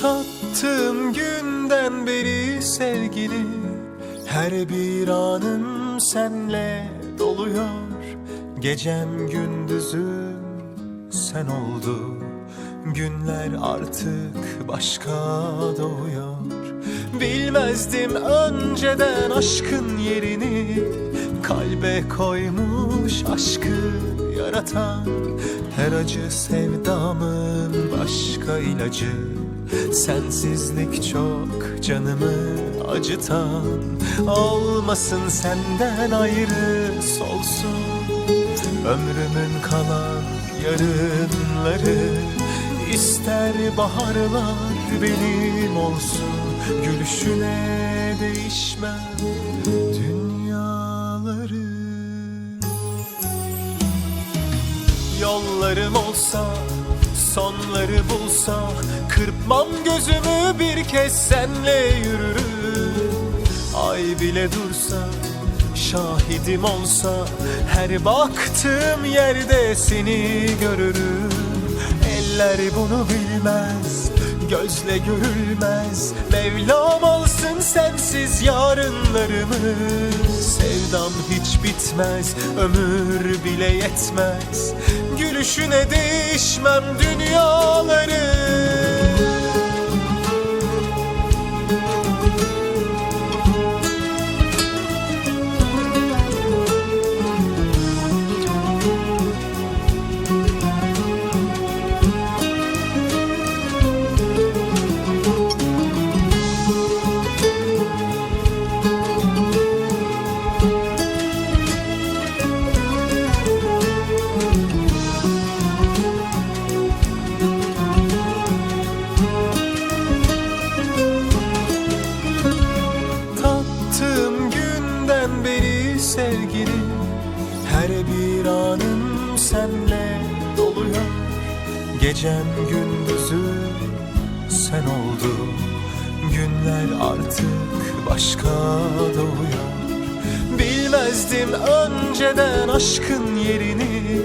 Tattığım günden beri sevgili Her bir anım senle doluyor. Gecem gündüzüm sen oldu Günler artık başka doğuyor. Bilmezdim önceden aşkın yerini Kalbe koymuş aşkı yaratan Her acı sevdamın başka ilacı. Sensizlik çok canımı acıtan Olmasın senden ayrı solsun Ömrümün kalan yarınları. İster baharlar benim olsun Gülüşüne değişmem. Dünyaları olsa, sonları bulsa Kırpmam gözümü bir kez senle yürürüm. Ay bile dursa, şahidim olsa Her baktığım yerde seni görürüm. Eller bunu bilmez, gözle görülmez Mevlam alsın sensiz yarınlarımı Sevdam hiç bitmez, ömür bile yetmez Gülüşüne değişmem dünyaları günden beri sevgili Her bir anım senle doluyor. Gecem gündüzüm sen oldun Günler artık başka doğuyor. Bilmezdim önceden aşkın yerini.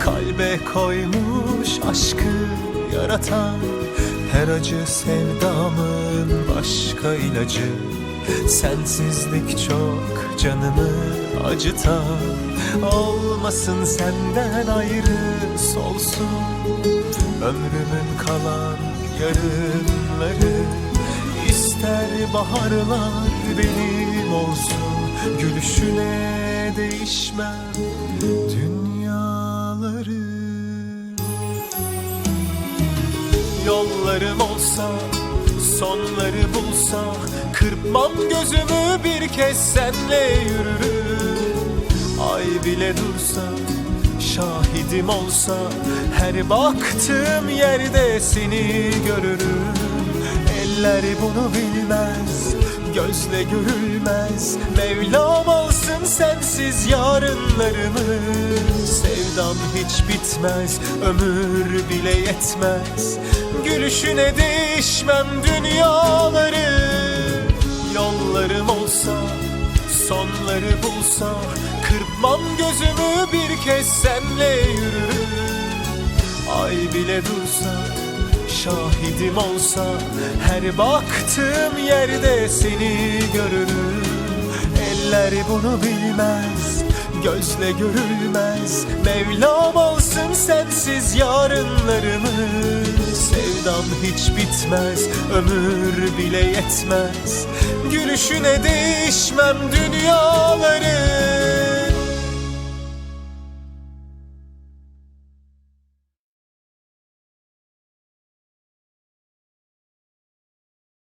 Kalbe koymuş aşkı yaratan Her acı sevdamın başka ilacı Sensizlik çok canımı acıtan Olmasın senden ayrı solsun Ömrümün kalan yarınları. İster baharlar benim olsun Gülüşüne değişmem dünyaları. Yollarım olsa, sonları bulsa Kırpmam gözümü bir kez senle yürürüm Ay bile dursa, şahidim olsa Her baktığım yerde seni görürüm. Eller bunu bilmez, gözle görülmez. Mevlam alsın sensiz yarınlarımı Sevdam hiç bitmez, ömür bile yetmez. Gülüşüne değişmem dünyaları Yollarım olsa, sonları bulsa Kırpmam gözümü bir kez senle yürürüm. Ay bile dursa, şahidim olsa Her baktığım yerde seni görürüm. Eller bunu bilmez, gözle görülmez. Mevlam alsın sensiz yarınlarımı Sevdam hiç bitmez, ömür bile yetmez. Gülüşüne değişmem dünyaları